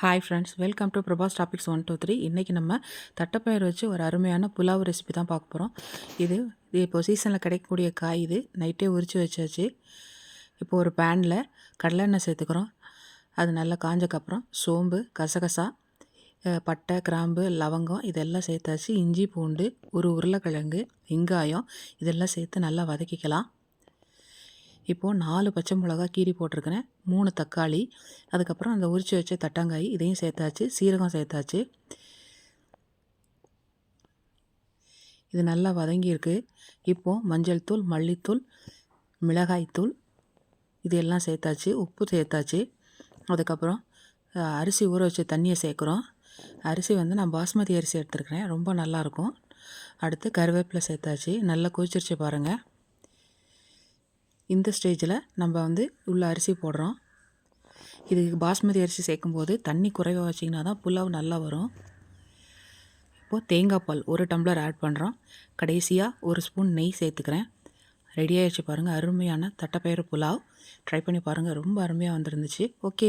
Hi friends welcome to Prabhas topics one two three இன்றைக்கி நம்ம தட்டைப்பயிர் வச்சு ஒரு அருமையான புலாவ் ரெசிபி தான் பார்க்க போகிறோம் இது இது இப்போ சீசனில் கிடைக்கக்கூடிய காய் இது. நைட்டே உரித்து வச்சாச்சு. இப்போ ஒரு பேனில் கடலெண்ணெய் சேர்த்துக்கிறோம். அது நல்லா காஞ்சக்கப்புறம் சோம்பு கசகசா பட்டை கிராம்பு லவங்கம் இதெல்லாம் சேர்த்தாச்சு. இஞ்சி பூண்டு ஒரு உருளைக்கிழங்கு வெங்காயம் இதெல்லாம் சேர்த்து நல்லா வதக்கிக்கலாம். இப்போது நாலு பச்சை மிளகா கீரி போட்டிருக்கிறேன் மூணு தக்காளி அதுக்கப்புறம் அந்த உரிச்சு வச்ச தட்டாங்காய் இதையும் சேர்த்தாச்சு சீரகம் சேர்த்தாச்சு. இது நல்லா வதங்கியிருக்கு. இப்போது மஞ்சள் தூள் மல்லித்தூள் மிளகாய்த்தூள் இது எல்லாம் சேர்த்தாச்சு உப்பு சேர்த்தாச்சு. அதுக்கப்புறம் அரிசி ஊற வச்ச தண்ணியை சேர்க்குறோம். அரிசி வந்து நான் பாஸ்மதி அரிசி எடுத்துருக்கிறேன் ரொம்ப நல்லாயிருக்கும் அடுத்து கருவேப்பிலை சேர்த்தாச்சு நல்லா கொதிச்சிருச்சு பாருங்கள் இந்த ஸ்டேஜில் நம்ம வந்து உள்ள அரிசி போடுறோம். இதுக்கு பாஸ்மதி அரிசி சேர்க்கும்போது தண்ணி குறைவாக வச்சிங்கன்னா தான் புலாவ் நல்லா வரும். இப்போது தேங்காய் பால் ஒரு டம்ளர் ஆட் பண்ணுறோம் கடைசியாக ஒரு ஸ்பூன் நெய் சேர்த்துக்கிறேன். ரெடி பாருங்கள் அருமையான தட்டைப்பயிறு புலாவ். ட்ரை பண்ணி பாருங்கள் ரொம்ப அருமையாக வந்துருந்துச்சு. ஓகே